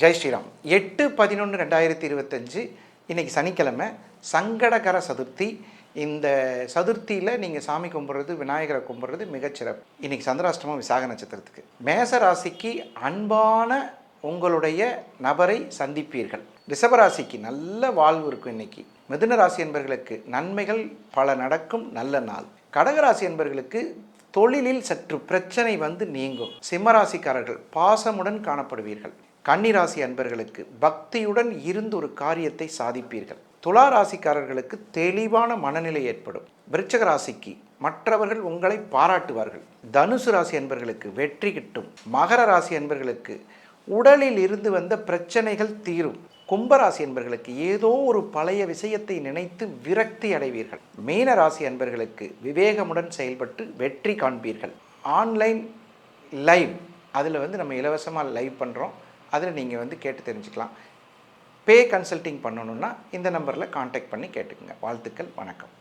ஜெய் ஸ்ரீராம். எட்டு பதினொன்று ரெண்டாயிரத்தி இருபத்தஞ்சு இன்னைக்கு சனிக்கிழமை சங்கடகர சதுர்த்தி. இந்த சதுர்த்தியில் நீங்கள் சாமி கும்பிட்றது விநாயகரை கும்பிட்றது மிகச்சிறப்பு இன்னைக்கு சந்திராஷ்டமம் விசாக நட்சத்திரத்துக்கு. மேச ராசிக்கு அன்பான உங்களுடைய நபரை சந்திப்பீர்கள். ரிஷபராசிக்கு நல்ல வாழ்வு இருக்கும் இன்னைக்கு. மிதுன ராசி என்பர்களுக்கு நன்மைகள் பல நடக்கும் நல்ல நாள். கடகராசி என்பர்களுக்கு தொழிலில் சற்று பிரச்சனை வந்து நீங்கும். சிம்மராசிக்காரர்கள் பாசமுடன் காணப்படுவீர்கள். கன்னிராசி அன்பர்களுக்கு பக்தியுடன் இருந்து ஒரு காரியத்தை சாதிப்பீர்கள். துலா ராசிக்காரர்களுக்கு தெளிவான மனநிலை ஏற்படும். விருச்சக ராசிக்கு மற்றவர்கள் உங்களை பாராட்டுவார்கள். தனுசு ராசி அன்பர்களுக்கு வெற்றி கிட்டும். மகர ராசி அன்பர்களுக்கு உடலில் இருந்து வந்த பிரச்சனைகள் தீரும். கும்பராசி என்பர்களுக்கு ஏதோ ஒரு பழைய விஷயத்தை நினைத்து விரக்தி அடைவீர்கள். மீன ராசி அன்பர்களுக்கு விவேகமுடன் செயல்பட்டு வெற்றி காண்பீர்கள். ஆன்லைன் லைவ் அதில் வந்து நம்ம இலவசமாக லைவ் பண்ணுறோம் அதில் நீங்கள் வந்து கேட்டு தெரிஞ்சுக்கலாம். பே கன்சல்ட்டிங் பண்ணணுன்னா இந்த நம்பரில் காண்டாக்ட் பண்ணி கேட்டுக்கோங்க. வாழ்த்துக்கள் வணக்கம்.